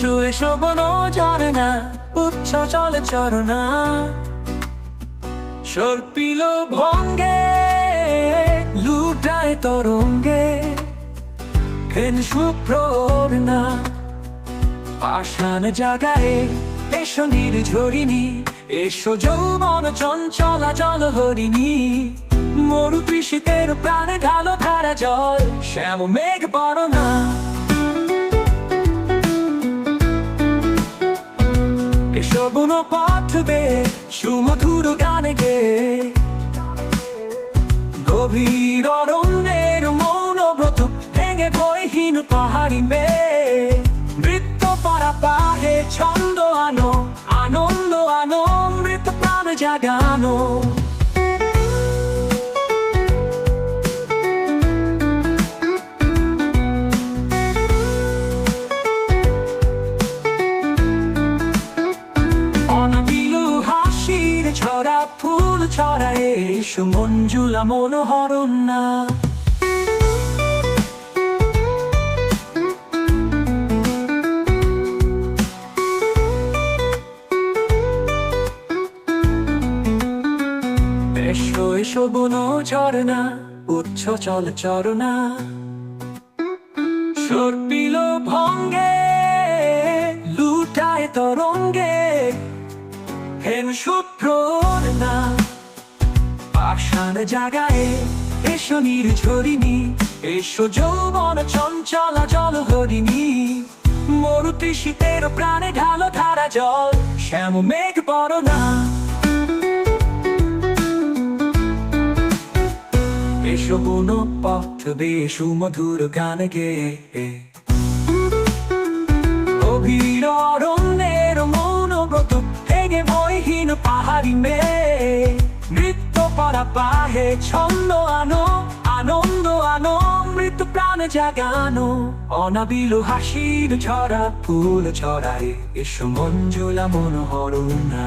শোভন জানে না উচ্চ চলে চরণা। সর্পিল ভঙ্গে, লুটায় তরঙ্গে ফেন শুভ্রর না। পাষাণ জাগায় এসো নির্ঝরিণী, এসো যৌবন চঞ্চলা জল হরিণী মরু কৃষিতের প্রাণে ঢালো ধারা জল, শ্যাম মেঘ বরণা। এসো গুণ পাঠবে, সুমধুর গানে গে। গভীর অরণ্যের মৌন ব্রত ভেঙে বইহীন পাহাড়ি মে বৃত্ত পারা পাহে ছন্দ আনো, আনন্দ আনো মৃত প্রাণ জাগানো। হাসির ছড়া ফুল ছড়ায় এসো, মঞ্জুলা মনোহর না। এসো এসো বন ঝরনা উচ্চ চল চরণা। সর্পিল ভঙ্গে লুটায় তরঙ্গে হেন শুভ্র না। জাগায় এসো নির্ঝরিণী, এসো যৌবন চঞ্চলা জল হরিণী। মরুতি শীতের প্রাণে ঢালো ধারা জল, শ্যাম মেঘ বরণা। এসো বুন পথ বেশু মধুর গান গে। পাহাড়ি মেয়ে নৃত্য পরা পাহে ছন্দ আনো, আনন্দ আনো মৃত্যু প্রাণ জাগানো। অনাবিল হাসির ছড়া, ফুল ছড়ায়, এসো মঞ্জুলা মনোহর না